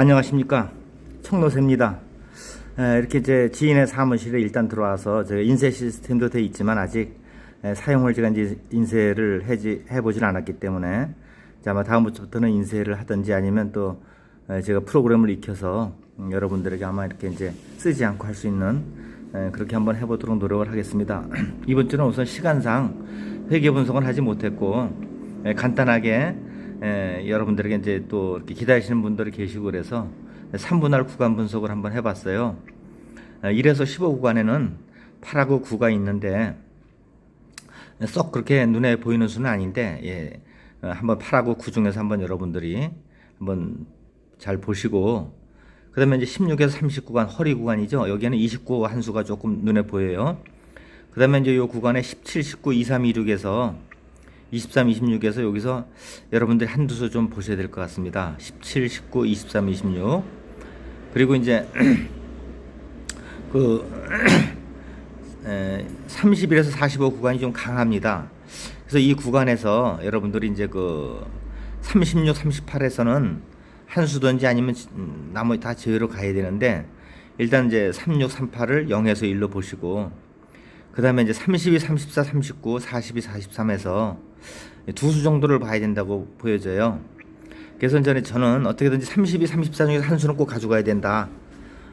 안녕하십니까? 청노세입니다. 에, 이렇게 이제 지인의 사무실에 일단 들어와서 저 인쇄 시스템도 돼 있지만 아직 에, 사용을 제가 이제 인쇄를 해지, 해보진 않았기 때문에 아마 다음부터는 인쇄를 하든지 아니면 또 에, 제가 프로그램을 익혀서 음, 여러분들에게 아마 이렇게 이제 쓰지 않고 할 수 있는 에, 그렇게 한번 해보도록 노력을 하겠습니다. 이번 주는 우선 시간상 회계 분석은 하지 못했고 에, 간단하게 에, 여러분들에게 이제 또 이렇게 기다리시는 분들이 계시고 그래서 3분할 구간 분석을 한번 해봤어요. 에, 1에서 15 구간에는 8하고 9가 있는데 썩 그렇게 눈에 보이는 수는 아닌데 예, 어, 한번 8하고 9 중에서 한번 여러분들이 한번 잘 보시고 그 다음에 이제 16에서 30 구간 허리 구간이죠. 여기에는 29 한 수가 조금 눈에 보여요. 그 다음에 이제 요 구간에 17, 19, 23, 26에서 23, 26에서 여기서 여러분들이 한두 수 좀 보셔야 될 것 같습니다. 17, 19, 23, 26. 그리고 이제 그 에, 31에서 45 구간이 좀 강합니다. 그래서 이 구간에서 여러분들이 이제 그 36, 38에서는 한 수든지 아니면 음, 나머지 다 제외로 가야 되는데 일단 이제 36, 38을 0에서 1로 보시고 그 다음에 이제 32, 34, 39, 42, 43에서 두 수 정도를 봐야 된다고 보여져요. 그래서 저는 저는 어떻게든지 32, 34 중에서 한 수는 꼭 가져가야 된다.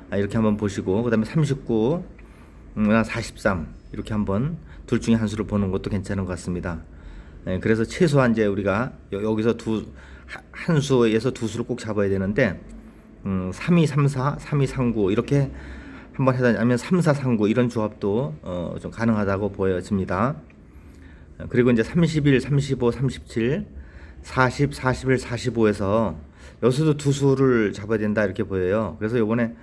아, 이렇게 한번 보시고 그 다음에 39, 음, 43 이렇게 한번 둘 중에 한 수를 보는 것도 괜찮은 것 같습니다. 예, 그래서 최소한 이제 우리가 여- 여기서 두 한 수에서 두 수를 꼭 잡아야 되는데 음, 3, 2, 3, 4, 3, 2, 3, 9 이렇게 한번 해다 아니면 3, 4, 3, 9 이런 조합도 어, 좀 가능하다고 보여집니다. 어, 그리고 이제 31, 35, 37, 40, 41, 45에서 여기서도 두 수를 잡아야 된다 이렇게 보여요. 그래서 이번에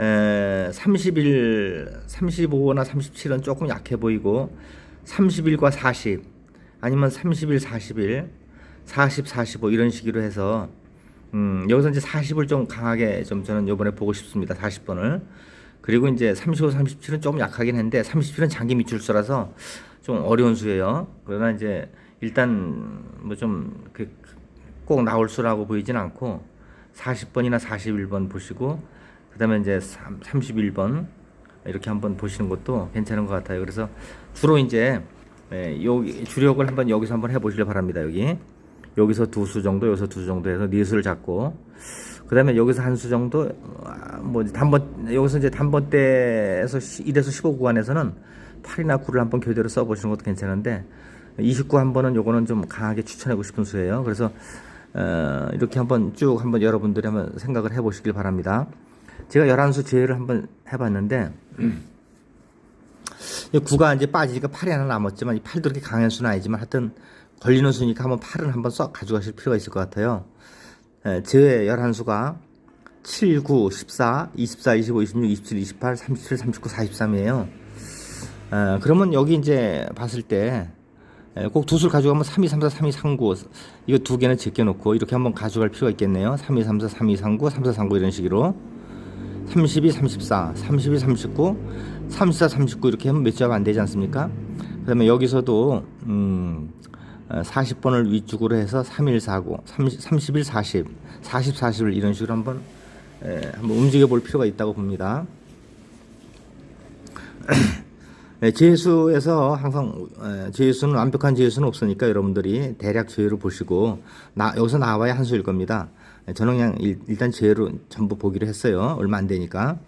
에, 31, 35나 37은 조금 약해 보이고 31과 40 아니면 31, 41, 40, 45 이런 식으로 해서 음, 여기서 이제 40을 좀 강하게 좀 저는 이번에 보고 싶습니다. 40번을. 그리고 이제 35, 37은 조금 약하긴 한데 37은 장기 밑줄수라서 좀 어려운 수예요. 그러나 이제 일단 뭐 좀 꼭 나올 수라고 보이진 않고 40번이나 41번 보시고 그다음에 이제 3, 31번 이렇게 한번 보시는 것도 괜찮은 것 같아요. 그래서 주로 이제 예, 여기 주력을 한번 여기서 한번 해보시길 바랍니다. 여기 여기서 두 수 정도, 여기서 두 수 정도 해서 네 수를 잡고 그 다음에 여기서 한 수 정도 아, 뭐 단번 여기서 이제 단번대에서 1에서 15 구간에서는 8이나 9를 한번 교대로 써보시는 것도 괜찮은데 29 한 번은 요거는 좀 강하게 추천하고 싶은 수예요. 그래서 어, 이렇게 한번 쭉 한번 여러분들이 한번 생각을 해보시길 바랍니다. 제가 11수 제외를 한번 해봤는데 이 구가 이제 빠지니까 팔이 하나 남았지만 이 팔도 그렇게 강한 수는 아니지만 하여튼 걸리는 수니까 한번 팔은 한번 썩 가져가실 필요가 있을 것 같아요. 에, 제외 11수가 7, 9, 14, 24, 25, 26, 27, 28, 37, 39, 43이에요. 에, 그러면 여기 이제 봤을 때 꼭 두 수를 가져가면 3, 2, 3, 4, 3, 2, 3, 9 이거 두 개는 제껴놓고 이렇게 한번 가져갈 필요가 있겠네요. 3, 2, 3, 4, 3, 2, 3, 9, 3, 4, 3, 9 이런 식으로 32, 34, 32, 39, 34, 39 이렇게 하면 몇점안 되지 않습니까? 그 다음에 여기서도 음, 40번을 위쪽으로 해서 3149, 30, 31, 40, 40, 40을 이런 식으로 한번 에, 한번 움직여 볼 필요가 있다고 봅니다. 네, 제수에서 항상 에, 제수는 완벽한 제수는 없으니까 여러분들이 대략 제를 보시고 나, 여기서 나와야 한 수일 겁니다. 에, 저는 그냥 일, 일단 제로 전부 보기로 했어요. 얼마 안 되니까.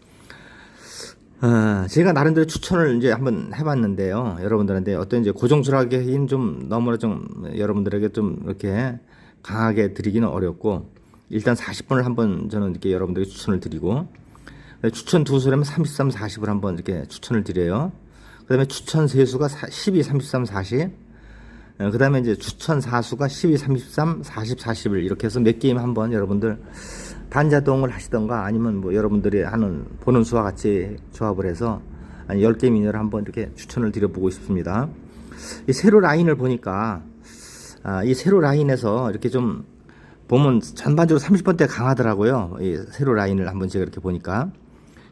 아, 제가 나름대로 추천을 이제 한번 해봤는데요. 여러분들한테 어떤 이제 고정수라기는 좀 너무나 좀 여러분들에게 좀 이렇게 강하게 드리기는 어렵고 일단 40번을 한번 저는 이렇게 여러분들에게 추천을 드리고 추천 두 수라면 33, 40을 한번 이렇게 추천을 드려요. 그 다음에 추천 세 수가 12, 33, 40. 그 다음에 이제 추천 4수가 12, 33, 40, 40을 이렇게 해서 몇 게임 한번 여러분들 반자동을 하시던가 아니면 뭐 여러분들이 하는 보는 수와 같이 조합을 해서 한 10게임 이내로 한번 이렇게 추천을 드려보고 싶습니다. 이 세로 라인을 보니까 아, 이 세로 라인에서 이렇게 좀 보면 전반적으로 30번대 강하더라고요. 이 세로 라인을 한번 제가 이렇게 보니까.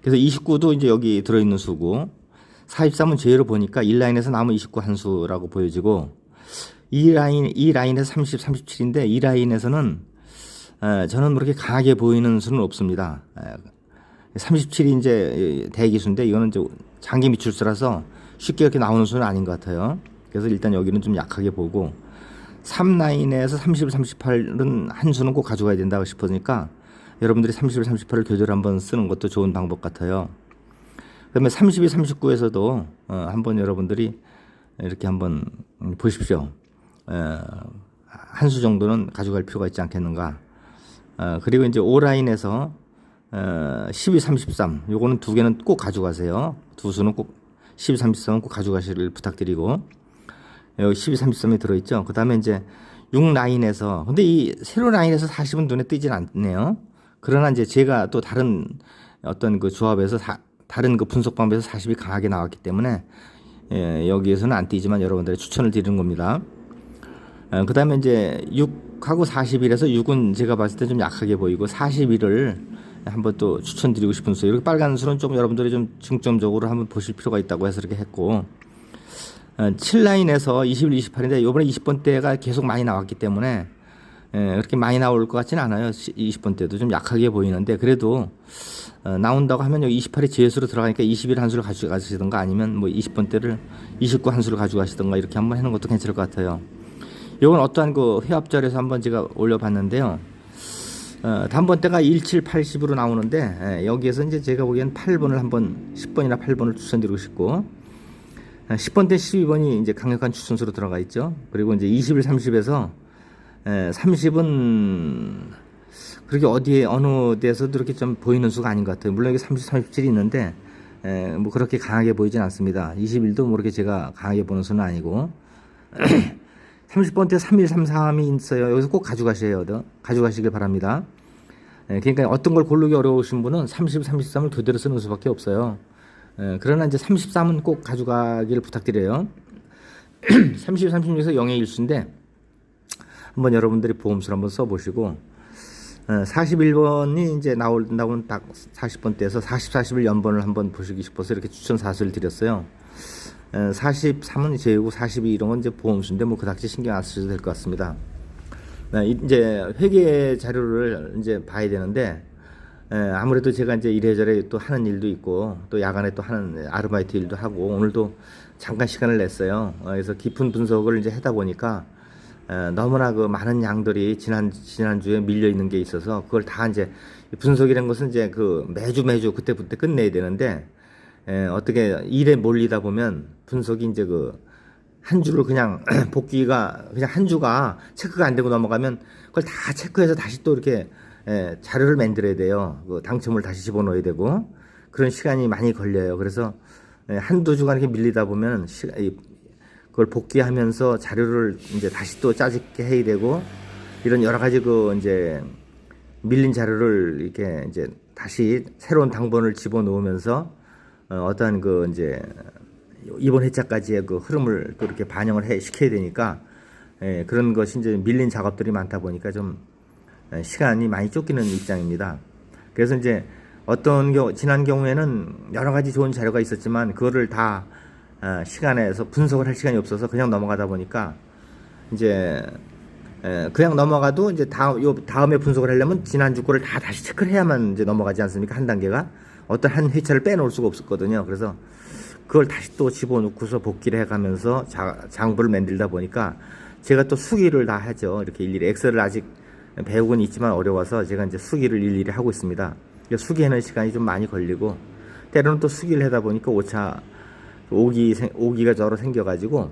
그래서 29도 이제 여기 들어있는 수고 43은 제외로 보니까 1라인에서 남은 29 한 수라고 보여지고 이 라인 이 라인에서 30, 37인데 이 라인에서는 에, 저는 그렇게 강하게 보이는 수는 없습니다. 에, 37이 이제 대기수인데 이거는 이제 장기 미출수라서 쉽게 이렇게 나오는 수는 아닌 것 같아요. 그래서 일단 여기는 좀 약하게 보고 3라인에서 30, 38은 한 수는 꼭 가져가야 된다고 싶으니까 여러분들이 30, 38을 교대로 한번 쓰는 것도 좋은 방법 같아요. 그다음에 32, 39에서도 어, 한번 여러분들이 이렇게 한번 보십시오. 한 수 정도는 가져갈 필요가 있지 않겠는가. 어, 그리고 이제 5라인에서 어, 12, 33 요거는 두 개는 꼭 가져가세요. 두 수는 꼭 12, 33은 꼭 가져가시길 부탁드리고 여기 12, 33이 들어있죠. 그 다음에 이제 6라인에서 근데 이 세로 라인에서 40은 눈에 띄진 않네요. 그러나 이제 제가 또 다른 어떤 그 조합에서 사, 다른 그 분석 방법에서 40이 강하게 나왔기 때문에 예, 여기에서는 안 띄지만 여러분들의 추천을 드리는 겁니다. 어, 그 다음에 이제 6하고 41에서 6은 제가 봤을 때 좀 약하게 보이고 41을 한번 또 추천드리고 싶은 수. 이렇게 빨간 수는 좀 여러분들이 좀 중점적으로 한번 보실 필요가 있다고 해서 이렇게 했고, 어, 7라인에서 21, 28인데 요번에 20번 대가 계속 많이 나왔기 때문에 예, 그렇게 많이 나올 것 같지는 않아요. 20번 대도 좀 약하게 보이는데 그래도 어, 나온다고 하면 여기 28이 제수로 들어가니까 21 한 수를 가져가시던가 아니면 뭐 20번 대를 29 한 수를 가져가시던가 이렇게 한번 해놓은 것도 괜찮을 것 같아요. 이건 어떠한 그 회합절에서 한번 제가 올려봤는데요. 어, 단번대가 1780으로 나오는데 예, 여기에서 이제 제가 보기엔 8번을 한번 10번이나 8번을 추천드리고 싶고 어, 10번 대 12번이 이제 강력한 추천수로 들어가 있죠. 그리고 이제 21, 30에서 예, 30은 그렇게 어디에 어느 데서도 이렇게 좀 보이는 수가 아닌 것 같아요. 물론 여기 30, 37이 있는데 에, 뭐 그렇게 강하게 보이진 않습니다. 21도 뭐 그렇게 제가 강하게 보는 수는 아니고 30번 때 31, 33이 있어요. 여기서 꼭 가져가셔야 돼요. 가져가시길 바랍니다. 에, 그러니까 어떤 걸 고르기 어려우신 분은 30, 33을 교대로 쓰는 수밖에 없어요. 에, 그러나 이제 33은 꼭 가져가기를 부탁드려요. 30, 36에서 0의 1수인데 한번 여러분들이 보험수를 한번 써보시고 41번이 이제 나온다고는 딱 40번 대에서 40, 41 연번을 한번 보시기 싶어서 이렇게 추천 사슬을 드렸어요. 43은 제외고 42 이런 건 이제 보험수인데 뭐 그닥지 신경 안 쓰셔도 될 것 같습니다. 네, 이제 회계 자료를 이제 봐야 되는데 아무래도 제가 이제 이래저래 또 하는 일도 있고 또 야간에 또 하는 아르바이트 일도 하고 오늘도 잠깐 시간을 냈어요. 어, 그래서 깊은 분석을 이제 하다 보니까 에, 너무나 그 많은 양들이 지난 지난주에 밀려 있는 게 있어서 그걸 다 이제 분석이라는 것은 이제 그 매주 매주 그때 그때 끝내야 되는데 에, 어떻게 일에 몰리다 보면 분석이 이제 그 한 주를 그냥 복귀가 그냥 한 주가 체크가 안 되고 넘어가면 그걸 다 체크해서 다시 또 이렇게 에, 자료를 만들어야 돼요. 그 당첨을 다시 집어넣어야 되고 그런 시간이 많이 걸려요. 그래서 에, 한두 주간 이렇게 밀리다 보면 시, 이, 그걸 복귀하면서 자료를 이제 다시 또 짜집게 해야 되고 이런 여러 가지 그 이제 밀린 자료를 이렇게 이제 다시 새로운 당번을 집어 넣으면서 어, 어떠한 그 이제 이번 회차까지의 그 흐름을 또 이렇게 반영을 해 시켜야 되니까 예, 그런 것이 이제 밀린 작업들이 많다 보니까 좀 예, 시간이 많이 쫓기는 입장입니다. 그래서 이제 어떤 경우 지난 경우에는 여러 가지 좋은 자료가 있었지만 그거를 다 어, 시간에서 분석을 할 시간이 없어서 그냥 넘어가다 보니까 이제 에, 그냥 넘어가도 이제 다음 요 다음에 분석을 하려면 지난주 거를 다 다시 체크를 해야만 이제 넘어가지 않습니까? 한 단계가? 어떤 한 회차를 빼놓을 수가 없었거든요. 그래서 그걸 다시 또 집어넣고서 복귀를 해가면서 자, 장부를 만들다 보니까 제가 또 수기를 다 하죠. 이렇게 일일이. 엑셀을 아직 배우고는 있지만 어려워서 제가 이제 수기를 일일이 하고 있습니다. 수기하는 시간이 좀 많이 걸리고 때로는 또 수기를 하다 보니까 오차 오기 오기가 저로 생겨가지고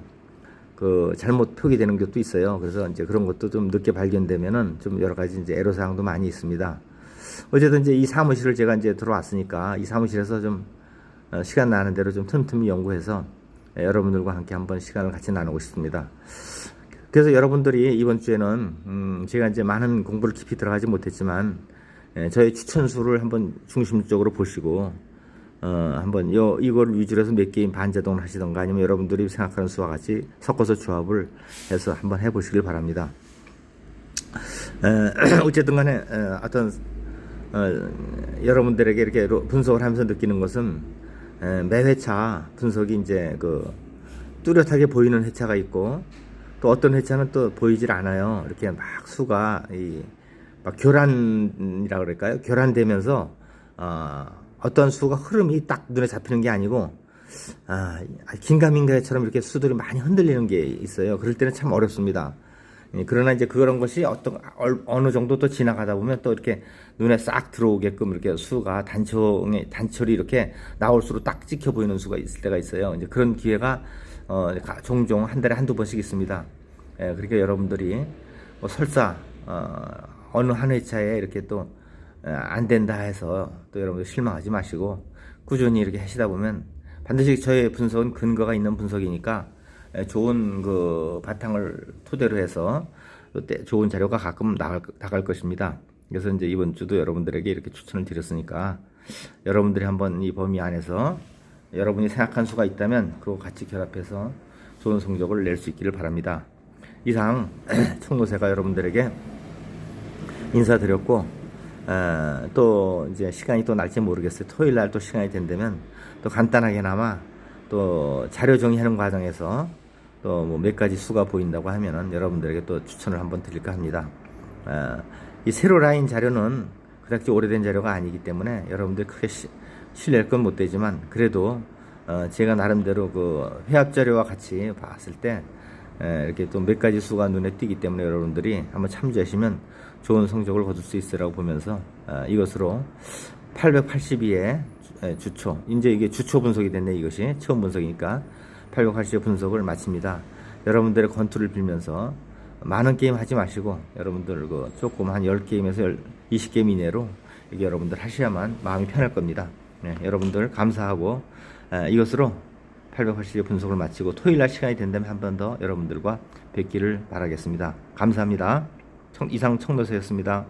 그 잘못 표기되는 것도 있어요. 그래서 이제 그런 것도 좀 늦게 발견되면은 좀 여러 가지 이제 애로 사항도 많이 있습니다. 어쨌든 이제 이 사무실을 제가 이제 들어왔으니까 이 사무실에서 좀 어, 시간 나는 대로 좀 틈틈이 연구해서 여러분들과 함께 한번 시간을 같이 나누고 싶습니다. 그래서 여러분들이 이번 주에는 음 제가 이제 많은 공부를 깊이 들어가지 못했지만 저의 추천수를 한번 중심적으로 보시고 어, 한번 요, 이걸 위주로 해서 몇 개인 반자동을 하시던가 아니면 여러분들이 생각하는 수와 같이 섞어서 조합을 해서 한번 해보시길 바랍니다. 에, 어쨌든 간에 에, 어떤 어, 여러분들에게 이렇게 분석을 하면서 느끼는 것은 에, 매 회차 분석이 이제 그 뚜렷하게 보이는 회차가 있고 또 어떤 회차는 또 보이질 않아요. 이렇게 막 수가 이 막 교란이라 그럴까요? 교란되면서 어, 어떤 수가 흐름이 딱 눈에 잡히는 게 아니고 아, 긴가민가처럼 이렇게 수들이 많이 흔들리는 게 있어요. 그럴 때는 참 어렵습니다. 예, 그러나 이제 그런 것이 어떤 얼- 어느 정도 또 지나가다 보면 또 이렇게 눈에 싹 들어오게끔 이렇게 수가 단청에 단철이 이렇게 나올수록 딱 찍혀 보이는 수가 있을 때가 있어요. 이제 그런 기회가 어, 가- 종종 한 달에 한두 번씩 있습니다. 예, 그러니까 여러분들이 뭐 설사 어, 어느 한 회차에 이렇게 또 안 된다 해서 또 여러분들 실망하지 마시고 꾸준히 이렇게 하시다 보면 반드시 저의 분석은 근거가 있는 분석이니까 에, 좋은 그 바탕을 토대로 해서 좋은 자료가 가끔 나갈, 나갈 것입니다. 그래서 이제 이번 주도 여러분들에게 이렇게 추천을 드렸으니까 여러분들이 한번 이 범위 안에서 여러분이 생각한 수가 있다면 그거 같이 결합해서 좋은 성적을 낼 수 있기를 바랍니다. 이상 총노세가 여러분들에게 인사드렸고 어, 또 이제 시간이 또 날지 모르겠어요. 토요일 날 또 시간이 된다면 또 간단하게나마 또 자료 정리하는 과정에서 또 뭐 몇 가지 수가 보인다고 하면은 여러분들에게 또 추천을 한번 드릴까 합니다. 어, 이 세로 라인 자료는 그닥지 오래된 자료가 아니기 때문에 여러분들 크게 시, 신뢰할 건 못 되지만 그래도 어, 제가 나름대로 그 회합 자료와 같이 봤을 때 에, 이렇게 또 몇 가지 수가 눈에 띄기 때문에 여러분들이 한번 참조하시면 좋은 성적을 거둘 수 있으라고 보면서 어, 이것으로 882의 주초 이제 이게 주초 분석이 됐네 이것이 처음 분석이니까 880의 분석을 마칩니다. 여러분들의 권투를 빌면서 많은 게임 하지 마시고 여러분들 그 조금 한 10게임에서 20게임 이내로 이게 여러분들 하셔야만 마음이 편할 겁니다. 네, 여러분들 감사하고 에, 이것으로 880의 분석을 마치고 토요일 날 시간이 된다면 한 번 더 여러분들과 뵙기를 바라겠습니다. 감사합니다. 청- 이상 청노세였습니다.